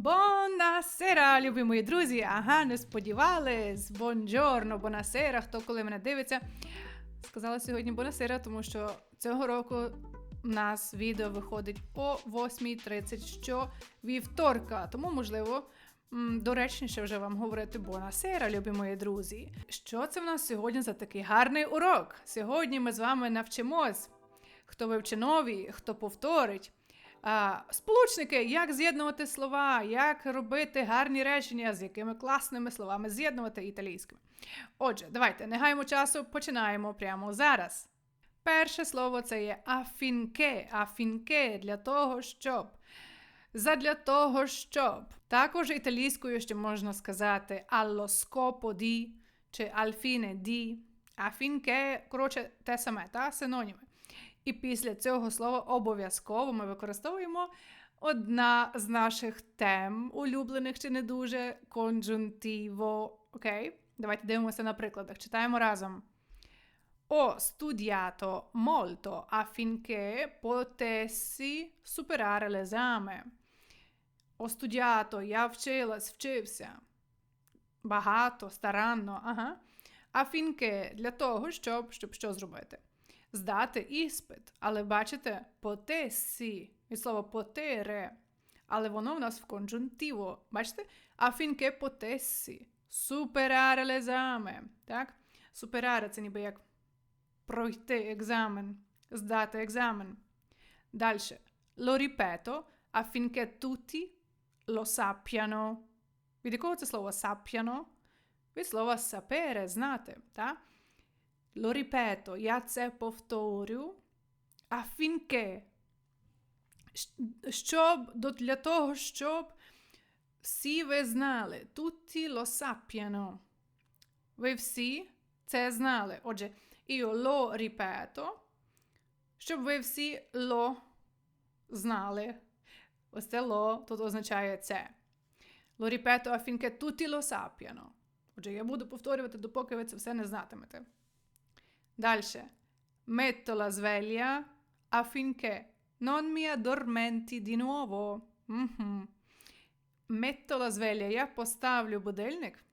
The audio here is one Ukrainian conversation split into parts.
Бонасера, любі мої друзі! Ага, не сподівались. Бонджорно, бонасера, хто коли мене дивиться. Сказала сьогодні бонасера, тому що цього року у нас відео виходить о 8.30 що вівторка. Тому, можливо, доречніше вже вам говорити бонасера, любі мої друзі. Що це в нас сьогодні за такий гарний урок? Сьогодні ми з вами навчимось. Хто вивче нові, хто повторить. Сполучники, як з'єднувати слова, як робити гарні речення, з якими класними словами з'єднувати італійськими. Отже, давайте не гаємо часу, починаємо прямо зараз. Перше слово це є афінке. Афінке для того, щоб. Задля того, щоб. Також італійською ще можна сказати allo scopo di чи al fine di. Афінке, коротше, те саме, та синоніми. І після цього слова обов'язково ми використовуємо одна з наших тем, улюблених чи не дуже конджунтиво. Окей? Давайте дивимося на прикладах. Читаємо разом. Ho studiato molto affinché potessi superare l'esame. Ho studiato, я вчилась, вчився. Багато, старанно, ага. Афінке для того, щоб, щоб що зробити? Здати іспит. Але бачите, потесі від слова потере. Але воно в нас в конджунтиво. Бачите? Афінке потесі. Супераре лезаме. Так? Супераре це ніби як пройти екзамен, здати екзамен. Далі. Lo ripeto affinché tutti lo sappiano. Від якого це слово sappiano? Від слова sapere, знати. Так? Lo ripeto, я це повторю. Афінке. Щоб для того, щоб всі ви знали. Tutti lo sappiano. Ви всі це знали. Отже, io lo ripeto, щоб ви всі lo знали. Ось це lo тут означає це. Lo ripeto affinché tutti lo sappiano. Отже, я буду повторювати, допоки ви це все не знатимете. Дальше. Metto la sveglia affinché non mi addormenti di nuovo. Угу. Metto la sveglia. Я поставлю будильник,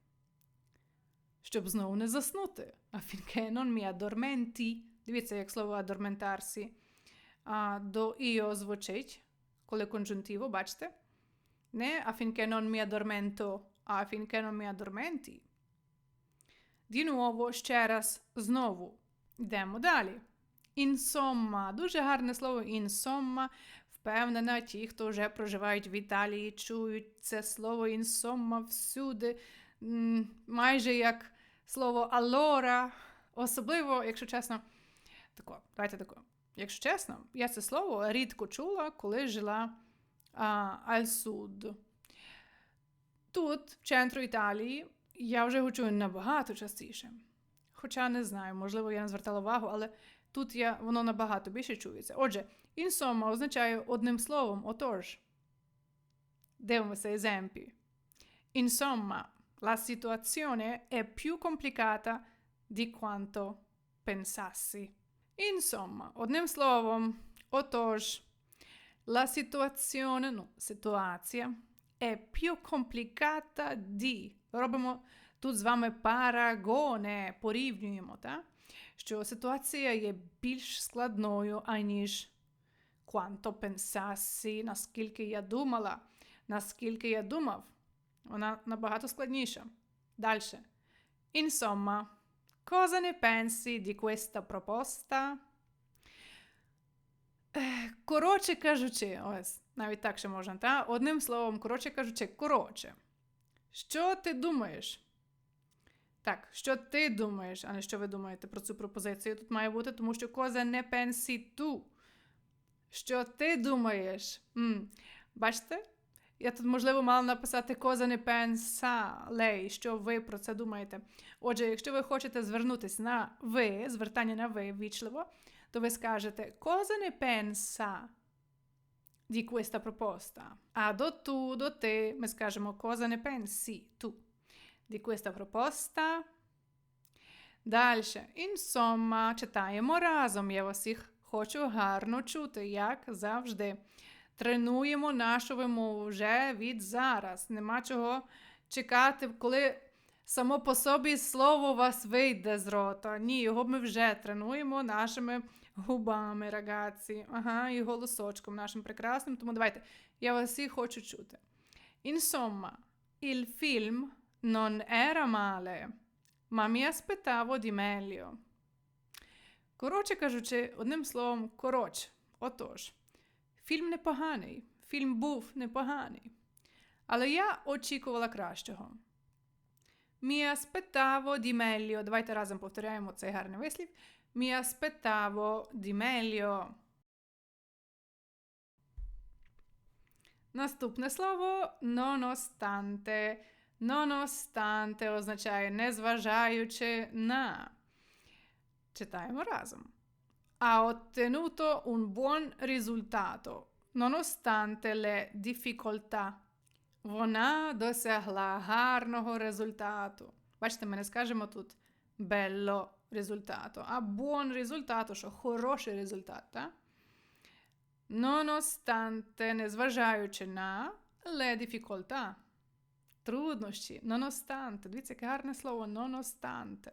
щоб знову не заснути. Affinché non mi addormenti. Дивіться, як слово addormentarsi. А, до io звучить, коли конджунтиво, бачите? Не affinché non mi addormento, а affinché non mi addormenti. Di nuovo, ще раз, знову. Йдемо далі. Інсомма. Дуже гарне слово інсомма. Впевнена, ті, хто вже проживають в Італії, чують це слово інсомма всюди. Майже як слово allora. Особливо, якщо чесно, тако, давайте тако. Якщо чесно, я це слово рідко чула, коли жила аль суд. Тут, в центру Італії, я вже його чую набагато частіше. Хоча не знаю, можливо, я не звертала увагу, але тут я, воно набагато більше чується. Отже, інсома означає одним словом, отож. Дивимося есемпі. Insomma, la situazione è più complicata di quanto pensassi. Insomma, одним словом, отож, la situazione, ну, ситуація, è più complicata di. Робимо тут з вами парагоне, порівнюємо, так? що ситуація є більш складною, аніж quanto pensassi, наскільки я думала, наскільки я думав. Вона набагато складніша. Далі. Insomma, cosa ne pensi di questa proposta? Коротше кажучи, ось, навіть так ще можна, та? одним словом, коротше кажучи, коротше. Що ти думаєш? Так, що ти думаєш, а не що ви думаєте про цю пропозицію? Тут має бути, тому що коза не пенсі ту. Що ти думаєш? М, Бачите? Я тут, можливо, мала написати коза не пенса лей, що ви про це думаєте. Отже, якщо ви хочете звернутися на ви, звертання на ви ввічливо, то ви скажете cosa ne pensa di questa proposta. А до ту, до ти ми скажемо cosa ne pensi tu di questa proposta. Далі. Insomma, читаємо разом. Я вас їх хочу гарно чути, як завжди. тренуємо нашу вимову вже від зараз. Нема чого чекати, коли само по собі слово вас вийде з рота. Ні, його ми вже тренуємо нашими губами, рагazzi. Ага, і голосочком нашим прекрасним. Тому давайте, я вас всіх хочу чути. Insomma, il film non era male, ma mi aspettavo di meglio. Коротше кажучи, одним словом, коротше. Отож, фільм непоганий, фільм був непоганий. Але я очікувала кращого. Mi aspettavo di meglio. Давайте разом повторяємо цей гарний вислів. Mi aspettavo di meglio. Наступне слово nonostante. Nonostante означає незважаючи на. Читаємо разом. Ha ottenuto un buon risultato, nonostante le difficoltà. Вона досягла гарного результату. Бачите, ми не скажемо тут bello результату, а buon результату, що хороший результат. Так? Nonostante, незважаючи на le difficoltà. Труднощі. Nonostante. Дивіться, яке гарне слово nonostante.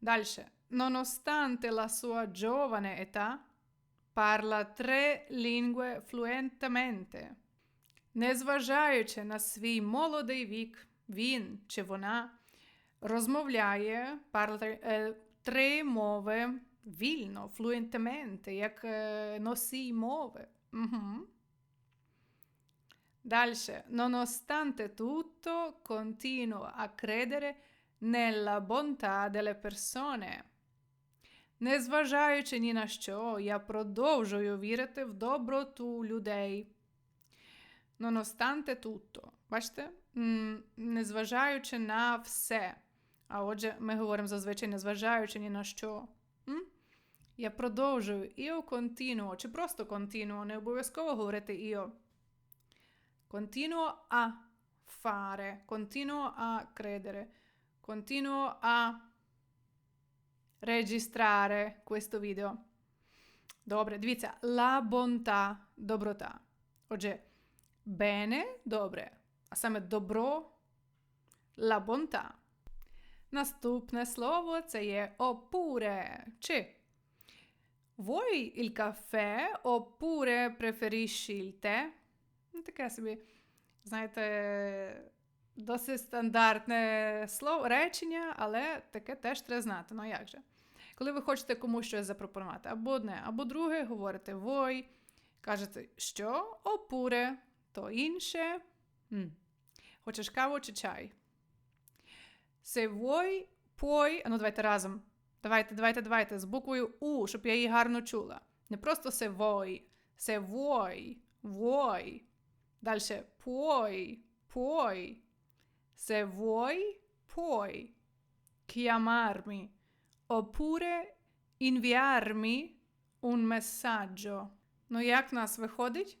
Дальше. Nonostante la sua giovane età, parla tre lingue fluentemente. Незважаючи на свій молодий вік, він чи вона розмовляє е, три мови вільно, флуентементе, як е, носій мови. Угу. Дальше. Nonostante tutto, continuo a credere nella bontà delle persone. Незважаючи ні на що, я продовжую вірити в доброту людей. Nonostante tutto. Бачите? Незважаючи на все. А отже, ми говоримо зазвичай, незважаючи ні на що. М? Я продовжую іо continuo, чи просто continuo, не обов'язково говорити іо. Continuo a fare, continuo a credere, continuo a registrare questo video. Добре, дивіться, la bontà, доброта. Отже, bene, добре, а саме добро, la bontà. Наступне слово це є oppure, чи. Vuoi il caffè oppure preferisci il tè? Ну, таке собі, знаєте, досить стандартне слово, речення, але таке теж треба знати. Ну як же? Коли ви хочете комусь щось запропонувати, або одне, або друге, говорите вой, кажете, що, опуре, то інше. М. Хочеш каву чи чай? Vuoi, puoi, а ну давайте разом. Давайте, давайте, давайте, з буквою У, щоб я її гарно чула. Не просто se vuoi, se vuoi, vuoi. Дальше puoi, puoi. Se vuoi, puoi chiamarmi oppure inviarmi un messaggio. Ну, як в нас виходить?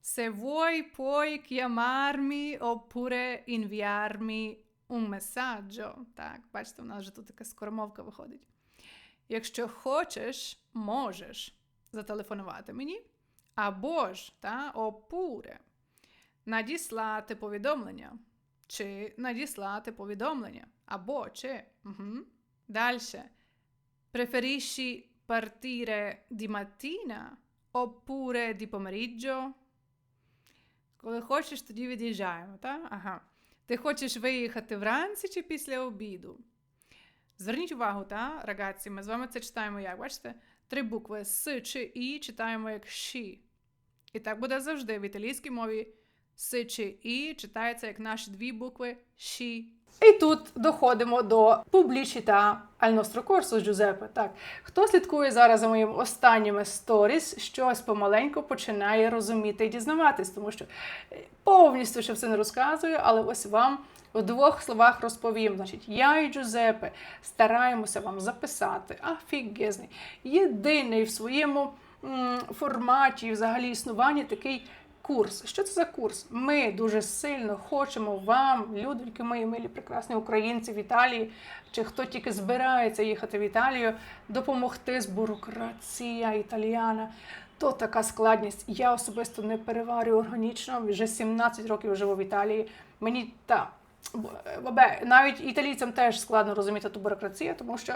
Se vuoi, puoi chiamarmi oppure inviarmi un messaggio. Так, бачите, у нас вже тут така скоромовка виходить. Якщо хочеш, можеш зателефонувати мені. Або ж, та, oppure, надіслати повідомлення. Чи надіслати повідомлення. Або чи. Угу. Далі. Preferisci partire di mattina oppure di pomeriggio? Коли хочеш, тоді від'їжджаємо, так? Ага. Ти хочеш виїхати вранці чи після обіду? Зверніть увагу, та, рагazzi, ми з вами це читаємо як, бачите? Три букви С чи І читаємо як «ші». І так буде завжди в італійській мові С чи І читається як наші дві букви «ші». І тут доходимо до публічіта аль nostro corso Так, хто слідкує зараз за моїми останніми сторіс, щось помаленьку починає розуміти і дізнаватись, тому що е, повністю ще все не розказую, але ось вам в двох словах розповім. Значить, я і Джузеппе стараємося вам записати афігезний, єдиний в своєму м, форматі, взагалі існуванні такий курс. Що це за курс? Ми дуже сильно хочемо вам, людоньки мої милі, прекрасні українці в Італії, чи хто тільки збирається їхати в Італію, допомогти з бюрократія італіяна. То така складність. Я особисто не переварюю органічно. Вже 17 років живу в Італії. Мені та бабе, навіть італійцям теж складно розуміти ту бюрократію, тому що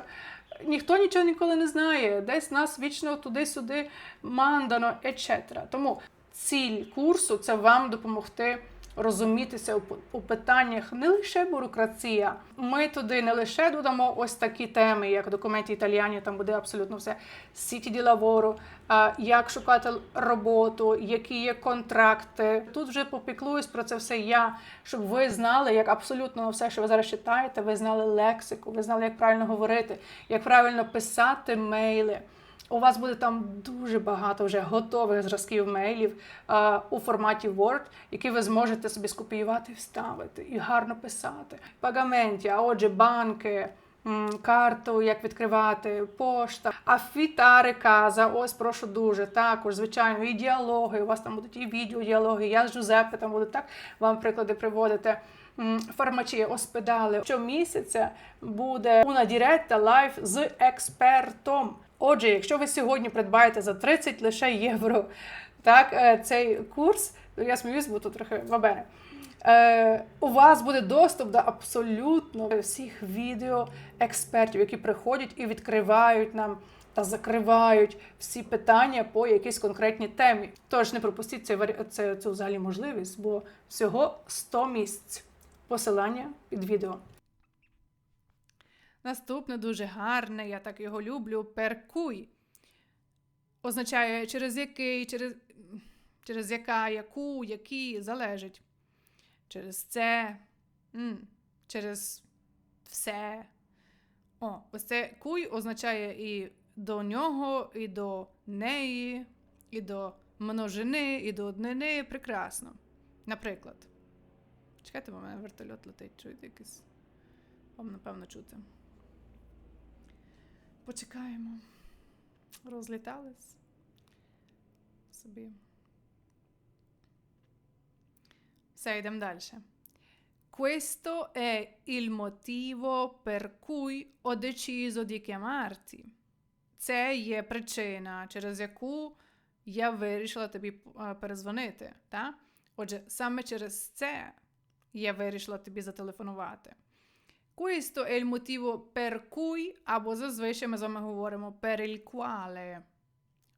ніхто нічого ніколи не знає. Десь нас вічно туди-сюди мандано, etc. Тому ціль курсу це вам допомогти розумітися у, питаннях не лише бюрократія. Ми туди не лише додамо ось такі теми, як документи італіані, там буде абсолютно все сіті ді лавору, а як шукати роботу, які є контракти. Тут вже попіклуюсь про це все я, щоб ви знали, як абсолютно все, що ви зараз читаєте, ви знали лексику, ви знали, як правильно говорити, як правильно писати мейли. У вас буде там дуже багато вже готових зразків мейлів е, у форматі Word, які ви зможете собі скопіювати вставити, і гарно писати. Пагаменті, а отже, банки, карту, як відкривати, пошта, афітари каза, ось прошу дуже. Також, звичайно, і діалоги. У вас там будуть і відеодіалоги. Я з Джузеппе там буду так вам приклади приводити. М, Фармачія, оспедали. Щомісяця буде una diretta live з експертом. Отже, якщо ви сьогодні придбаєте за 30 лише євро так, е, цей курс, то я сміюсь, бо тут трохи вабере. Е, у вас буде доступ до абсолютно всіх відео експертів, які приходять і відкривають нам та закривають всі питання по якійсь конкретній темі. Тож не пропустіть варі- це, цю взагалі можливість, бо всього 100 місць. Посилання під відео. Наступне дуже гарне, я так його люблю. Перкуй. Означає через який, через, через яка, яку, які залежить. Через це, через все. О, ось це куй означає і до нього, і до неї, і до множини, і до однини. Прекрасно. Наприклад. Чекайте, бо в мене вертольот летить, чуєте якийсь. Вам, напевно, чути. Почекаємо. Розлітались собі. Все, йдемо далі. Questo è il motivo per cui ho deciso di chiamarti. Це є причина, через яку я вирішила тобі е, перезвонити. Та? Отже, саме через це я вирішила тобі зателефонувати. Questo è il motivo per cui, або зазвичай ми з вами говоримо per il quale.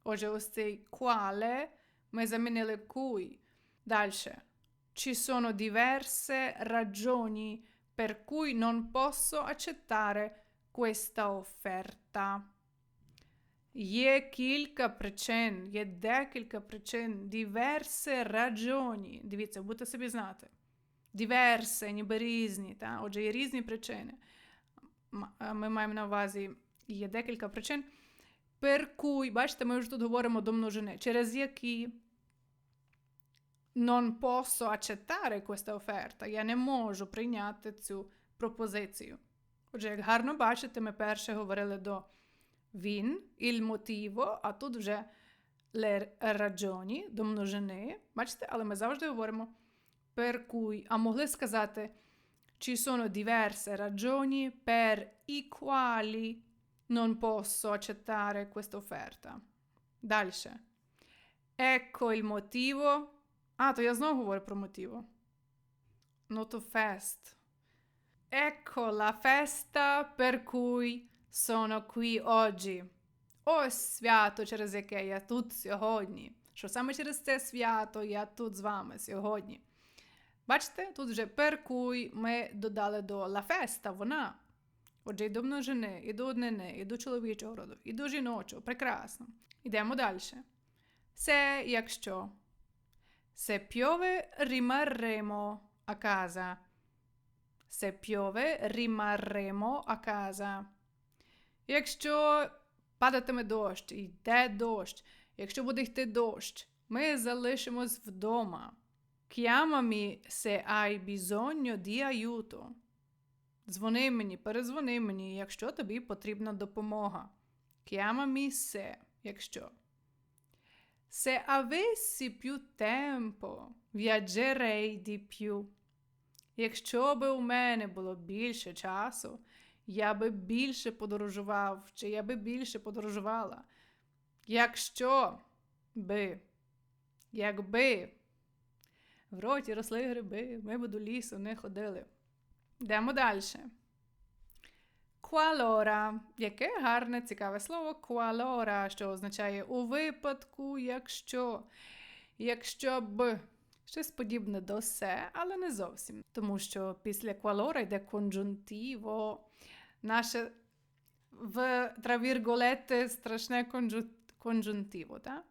Отже, ось цей quale ми замінили cui. Далі. Ci sono diverse ragioni per cui non posso accettare questa offerta. Є кілька причин, є декілька причин, diverse ragioni. Дивіться, будете собі знати. Diverse, ніби різні. Та? Отже, є різні причини. Ми маємо на увазі, є декілька причин. Cui, бачите, ми вже тут говоримо до множини, через які non posso accettare questa offerta. Я не можу прийняти цю пропозицію. Отже, як гарно бачите, ми перше говорили до він, il motivo, а тут вже le ragioni, до множини. Бачите, але ми завжди говоримо per cui. А могли сказати ci sono diverse ragioni per i quali non posso accettare questa offerta. Дальше. Ecco il motivo. А, то я знову говорю про мотиво. Ну то fest. Ecco la festa per cui sono qui oggi. Ось свято, через яке я тут сьогодні. Що саме через це свято я тут з вами сьогодні. Бачите, тут вже cui ми додали до la festa, вона. Отже, і до множини, і до однини, і до чоловічого роду, і до жіночого. Прекрасно. Йдемо далі. Це якщо. Se piove rimarremo a casa. Se piove rimarremo a casa. Якщо падатиме дощ, йде дощ, якщо буде йти дощ, ми залишимось вдома. Chiamami se hai bisogno di aiuto. Дзвони мені, перезвони мені, якщо тобі потрібна допомога. Chiamami se, якщо. Se avessi più tempo, viaggerei di più. Якщо би у мене було більше часу, я би більше подорожував, чи я би більше подорожувала. Якщо Би. Якби в роті росли гриби, ми б до лісу не ходили. Йдемо далі. Qualora. Яке гарне, цікаве слово qualora, що означає у випадку, якщо. Якщо б. Щось подібне до се, але не зовсім. Тому що після qualora йде конджунтіво. Наше в травірголете страшне конджунтіво, так?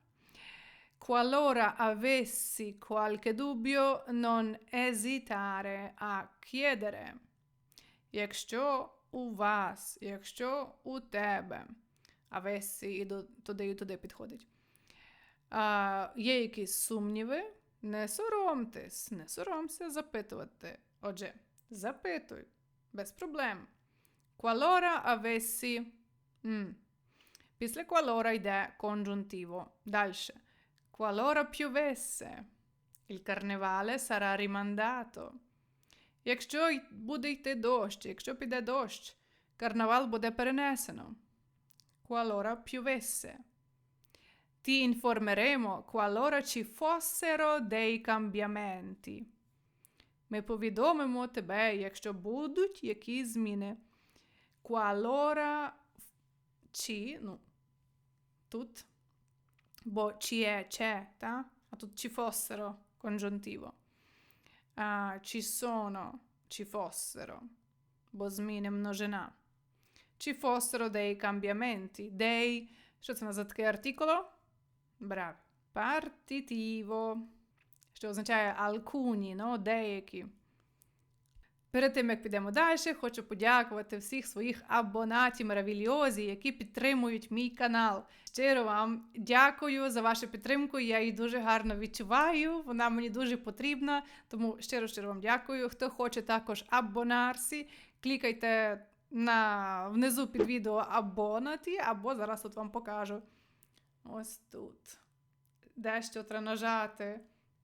Qualora avessi qualche dubbio, non esitare a chiedere. Якщо у вас, якщо у тебе, avessi і до, туди і туди підходить. А, Є якісь сумніви, не соромтесь, не соромся запитувати. Отже, запитуй, без проблем. Qualora avessi. М. Після qualora йде конджунтиво. Дальше. Qualora piovesse, il carnevale sarà rimandato. Якщо буде йти дощ, якщо піде дощ, карнавал буде перенесено. Qualora piovesse. Ti informeremo qualora ci fossero dei cambiamenti. Ми повідомимо тебе, якщо будуть якісь зміни. Qualora ci, ну, тут бо ci è, c'è, та? а тут ci fossero, congiuntivo. А, ci sono, ci fossero, бо зміни множина. Ci fossero dei cambiamenti, dei, що це за таке артиколо? Браво. Партитиво, що означає alcuni, no? деякі. Перед тим, як підемо далі, хочу подякувати всіх своїх абонатів Меравільозі, які підтримують мій канал. Щиро вам дякую за вашу підтримку. Я її дуже гарно відчуваю. Вона мені дуже потрібна. Тому щиро щиро вам дякую. Хто хоче також абонарсі, клікайте на внизу під відео абонаті, або зараз тут вам покажу. Ось тут. Дещо треба нажати.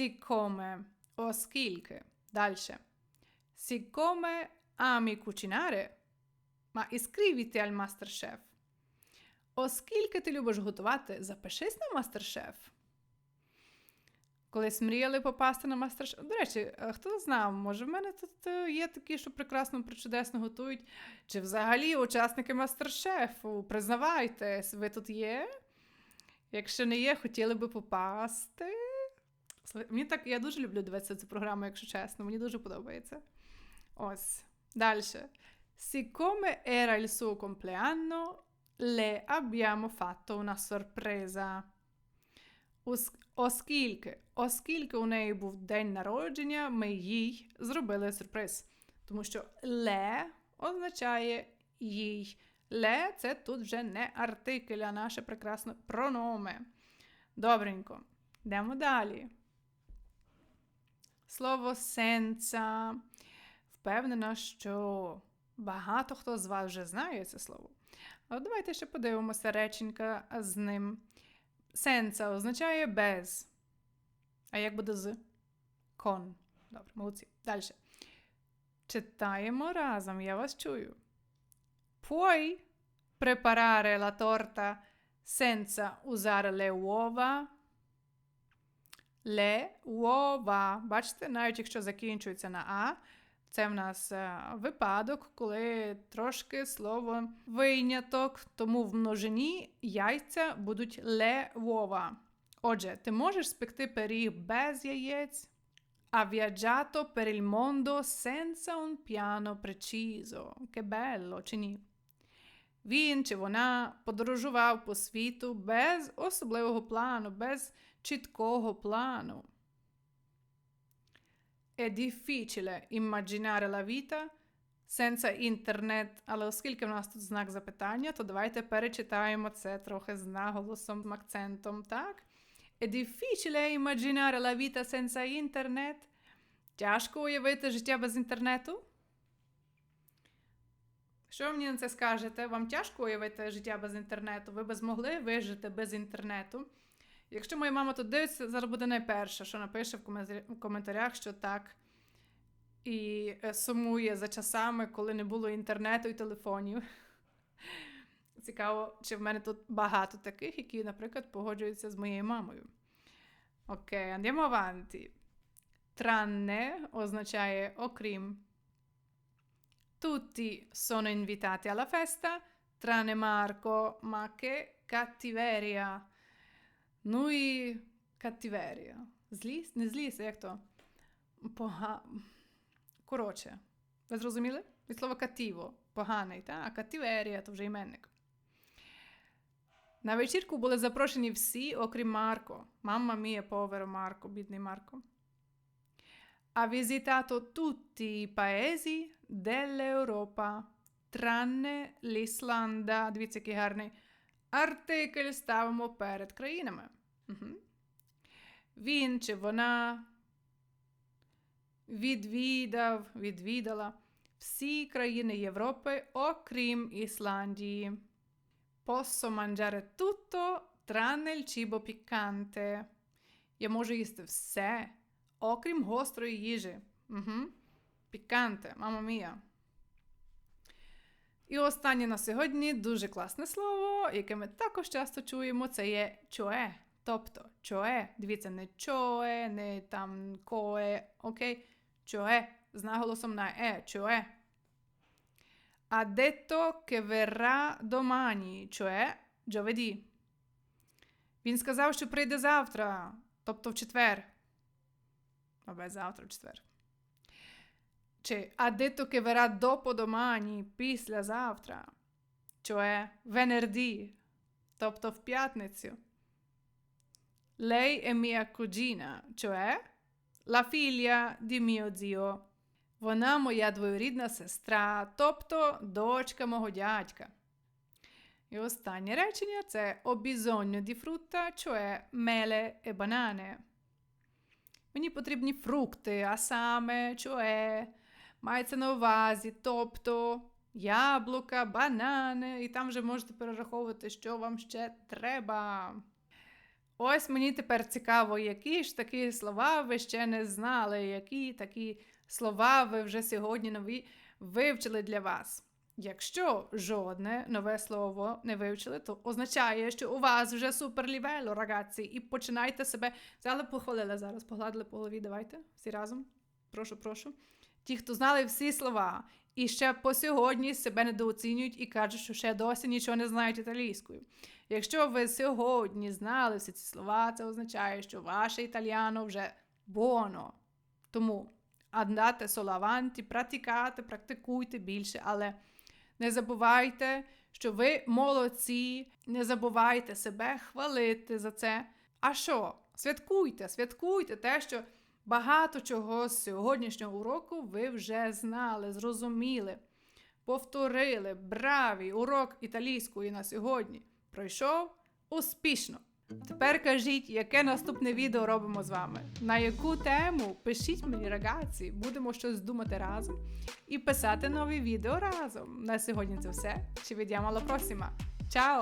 Siccome, оскільки. Дальше. Siccome ami cucinare, ma iscriviti al MasterChef. Оскільки ти любиш готувати, запишись на MasterChef. Колись мріяли попасти на MasterChef. До речі, хто знав, може, в мене тут є такі, що прекрасно причудесно готують. Чи взагалі учасники MasterChef? Признавайтесь, ви тут є? Якщо не є, хотіли би попасти. Мені так, Я дуже люблю дивитися цю програму, якщо чесно, мені дуже подобається. Ось. Далі. Siccome era il suo compleanno, le abbiamo fatto una sorpresa. Оскільки, оскільки у неї був день народження, ми їй зробили сюрприз. Тому що ле означає їй. Ле це тут вже не артикль, а наше прекрасне прономе. Добренько. Йдемо далі. Слово сенца. Впевнена, що багато хто з вас вже знає це слово. Але давайте ще подивимося реченька з ним. Сенца означає без. А як буде з? Кон. Добре, молодці. Далі. Читаємо разом, я вас чую. Puoi preparare la torta senza usare le uova? Uova. Бачите, навіть якщо закінчується на А, це в нас випадок, коли трошки слово виняток, тому в множині яйця будуть uova. Отже, ти можеш спекти пиріг без яєць. Ha viaggiato per il mondo senza un piano preciso. Che? Він чи вона подорожував по світу без особливого плану, без чіткого плану. È difficile immaginare la vita Senza інтернет, але оскільки в нас тут знак запитання, то давайте перечитаємо це трохи з наголосом, акцентом, так? È difficile immaginare la vita senza internet? Тяжко уявити життя без інтернету? Що ви мені на це скажете? Вам тяжко уявити життя без інтернету? Ви б змогли вижити без інтернету? Якщо моя мама тут дивиться, зараз буде найперша, що напише в коментарях, що так. І е, сумує за часами, коли не було інтернету і телефонів. Цікаво, чи в мене тут багато таких, які, наприклад, погоджуються з моєю мамою. Окей, andiamo avanti. Tranne означає окрім. Tutti sono invitati alla festa, tranne Marco, ma che cattiveria. Ну і cattiveria. Злість? Не злість, як то? Пога... Коротше, ви зрозуміли? Від слова катіво, поганий, та? а катіверія то вже іменник. На вечірку були запрошені всі, окрім Марко. Мамма мія, поверо Марко, бідний Марко. Ha visitato tutti i paesi dell'Europa, tranne l'Islanda. Дивіться, який гарний артикль ставимо перед країнами. Угу. Він чи вона відвідав, відвідала всі країни Європи, окрім Ісландії. Posso mangiare tutto tranne il cibo piccante. Я можу їсти все, окрім гострої їжі. Угу. Піканте, мама мія. І останнє на сьогодні дуже класне слово, яке ми також часто чуємо, це є чое. Тобто чое. Дивіться, не чое, не там коe, окей? Чое з наголосом на е, чое. Ha detto che verrà domani, cioè. Він сказав, що прийде завтра, тобто в четвер. Vabbè, завтра четвер. Чи ha detto che verrà dopodomani, післязавтра. Cioè venerdì, тобто в п'ятницю. Lei è mia cugina, cioè la figlia di mio zio. Вона моя двоюрідна сестра, тобто дочка мого дядька. І останнє речення це ho di frutta, cioè mele e banane. Мені потрібні фрукти, а саме, cioè, мається на увазі, тобто яблука, банани, і там вже можете перераховувати, що вам ще треба. Ось мені тепер цікаво, які ж такі слова ви ще не знали, які такі слова ви вже сьогодні нові вивчили для вас. Якщо жодне нове слово не вивчили, то означає, що у вас вже суперлівело, рагацці, і починайте себе. Взяли, похвалили зараз, погладили по голові. Давайте всі разом. Прошу, прошу. Ті, хто знали всі слова, і ще по сьогодні себе недооцінюють і кажуть, що ще досі нічого не знають італійською. Якщо ви сьогодні знали всі ці слова, це означає, що ваше італіано вже боно. Тому solo avanti, практикати, практикуйте більше, але не забувайте, що ви молодці, не забувайте себе хвалити за це. А що? Святкуйте, святкуйте те, що багато чого з сьогоднішнього уроку ви вже знали, зрозуміли, повторили. Браві! Урок італійської на сьогодні пройшов успішно. Тепер кажіть, яке наступне відео робимо з вами. На яку тему? Пишіть мені, рагаці, будемо щось думати разом і писати нові відео разом. На сьогодні це все. Ci vediamo alla prossima. Ciao!